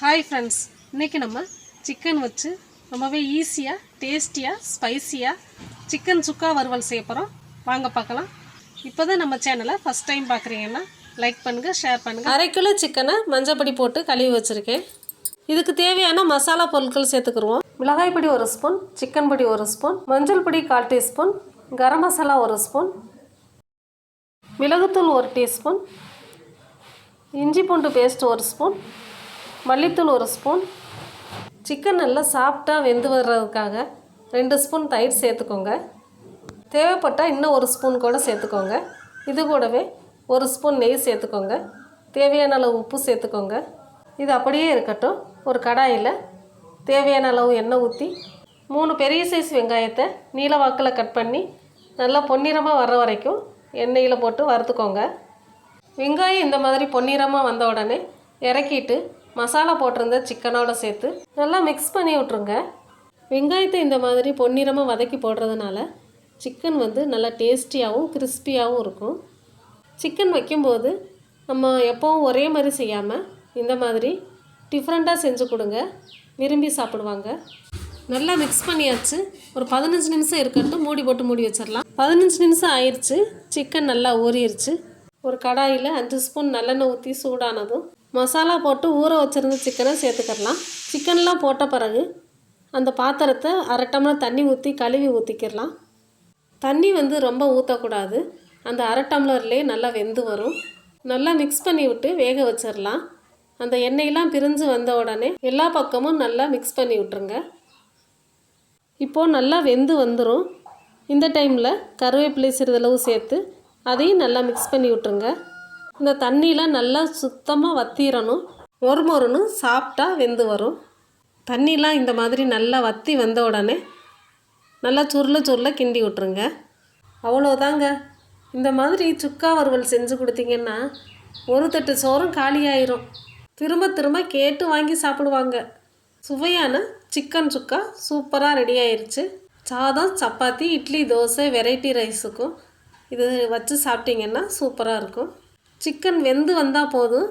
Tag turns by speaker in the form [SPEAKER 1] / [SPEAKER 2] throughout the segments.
[SPEAKER 1] Hi friends இன்றைக்கி நம்ம chicken வச்சு ரொம்பவே ஈஸியாக டேஸ்டியாக ஸ்பைசியாக சிக்கன் சுக்கா வறுவல் செய்ய போகிறோம் வாங்க பார்க்கலாம். இப்போ தான் நம்ம சேனலை ஃபஸ்ட் டைம் பார்க்குறீங்கன்னா லைக் பண்ணுங்கள் ஷேர் பண்ணுங்கள் அரை கிலோ சிக்கனை மஞ்சப்பொடி போட்டு கழுவி வச்சுருக்கேன். இதுக்கு தேவையான மசாலா பொருட்கள் சேர்த்துக்குருவோம் மிளகாய் பொடி ஒரு ஸ்பூன் சிக்கன் பொடி ஒரு ஸ்பூன் மஞ்சள் பொடி கால் டீஸ்பூன் கரம் மசாலா ஒரு ஸ்பூன் மிளகுத்தூள் ஒரு டீஸ்பூன் இஞ்சி பூண்டு பேஸ்ட் ஒரு ஸ்பூன் மல்லித்தூள் ஒரு ஸ்பூன். சிக்கன் நல்லா சாஃப்டாக வெந்து வர்றதுக்காக ரெண்டு ஸ்பூன் தயிர் சேர்த்துக்கோங்க. தேவைப்பட்டால் இன்னும் ஒரு ஸ்பூன் கூட சேர்த்துக்கோங்க. இது கூடவே ஒரு ஸ்பூன் நெய் சேர்த்துக்கோங்க. தேவையான அளவு உப்பு சேர்த்துக்கோங்க. இது அப்படியே இருக்கட்டும். ஒரு கடாயில் தேவையான அளவு எண்ணெய் ஊற்றி மூணு பெரிய சைஸ் வெங்காயத்தை நீல வாக்கில் கட் பண்ணி நல்லா பொன்னிறமாக வர்ற வரைக்கும் எண்ணெயில் போட்டு வறுத்துக்கோங்க. வெங்காயம் இந்த மாதிரி பொன்னிறமாக வந்த உடனே இறக்கிட்டு மசாலா போட்டிருந்த சிக்கனோட சேர்த்து நல்லா மிக்ஸ் பண்ணி விட்ருங்க வெங்காயத்தை இந்த மாதிரி பொன்னிறமாக வதக்கி போடுறதுனால சிக்கன் வந்து நல்லா டேஸ்டியாகவும் கிறிஸ்பியாகவும் இருக்கும். சிக்கன் வைக்கும்போது நம்ம எப்போவும் ஒரே மாதிரி செய்யாமல் இந்த மாதிரி டிஃப்ரெண்ட்டாக செஞ்சு கொடுங்க. விரும்பி சாப்பிடுவாங்க. நல்லா மிக்ஸ் பண்ணியாச்சு. ஒரு பதினஞ்சு நிமிஷம் இருக்கட்டும். மூடி போட்டு மூடி வச்சிடலாம். பதினஞ்சு நிமிஷம் ஆயிடுச்சு சிக்கன் நல்லா ஊறிடுச்சு ஒரு கடாயில் அஞ்சு ஸ்பூன் நல்லெண்ணெய் ஊற்றி சூடானதும் மசாலா போட்டு ஊற வச்சுருந்த சிக்கனை சேர்த்துக்கிடலாம். சிக்கன்லாம் போட்ட பிறகு அந்த பாத்திரத்தை அரை டம்ளர் தண்ணி ஊற்றி கழுவி ஊற்றிக்கிடலாம் தண்ணி வந்து ரொம்ப ஊற்றக்கூடாது அந்த அரை டம்ளர்லேயே நல்லா வெந்து வரும். நல்லா மிக்ஸ் பண்ணி விட்டு வேக வச்சிடலாம். அந்த எண்ணெயெல்லாம் பிரிஞ்சு வந்த உடனே எல்லா பக்கமும் நல்லா மிக்ஸ் பண்ணி விட்ருங்க இப்போது நல்லா வெந்து வந்துடும் இந்த டைமில் கருவேப்பிலை சிறிதளவு சேர்த்து அதையும் நல்லா மிக்ஸ் பண்ணி விட்ருங்க இந்த தண்ணியெலாம் நல்லா சுத்தமாக வத்திரணும். ஒரு மொறுன்னு சாப்பிட்டா வெந்து வரும். தண்ணிலாம் இந்த மாதிரி நல்லா வத்தி வந்த உடனே நல்லா சுருள சுருள கிண்டி விட்ருங்க அவ்வளோதாங்க. இந்த மாதிரி சுக்கா வறுவல் செஞ்சு கொடுத்தீங்கன்னா ஒரு தட்டு சோறும் காலியாயிரும். திரும்ப திரும்ப கேட்டு வாங்கி சாப்பிடுவாங்க. சுவையான சிக்கன் சுக்கா சூப்பராக ரெடி ஆயிடுச்சு சாதம் சப்பாத்தி இட்லி தோசை வெரைட்டி ரைஸுக்கும் இது வச்சு சாப்பிட்டிங்கன்னா சூப்பராக இருக்கும். சிக்கன் வெந்து வந்தால் போதும்.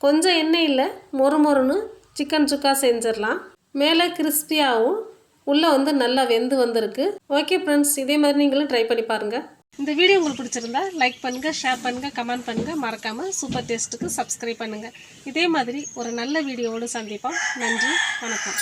[SPEAKER 1] கொஞ்சம் எண்ணெயில் மொறு மொறுன்னு சிக்கன் சுக்கா செஞ்சிடலாம். மேலே கிறிஸ்பியாகவும் உள்ளே வந்து நல்லா வெந்து வந்திருக்கு. ஓகே ஃப்ரெண்ட்ஸ் இதே மாதிரி நீங்களும் ட்ரை பண்ணி பாருங்கள் இந்த வீடியோ உங்களுக்கு பிடிச்சிருந்தா லைக் பண்ணுங்கள் ஷேர் பண்ணுங்கள் கமெண்ட் பண்ணுங்கள் மறக்காமல் சூப்பர் டேஸ்ட்டுக்கு சப்ஸ்கிரைப் பண்ணுங்கள் இதே மாதிரி ஒரு நல்ல வீடியோவோடு சந்திப்போம். நன்றி வணக்கம்.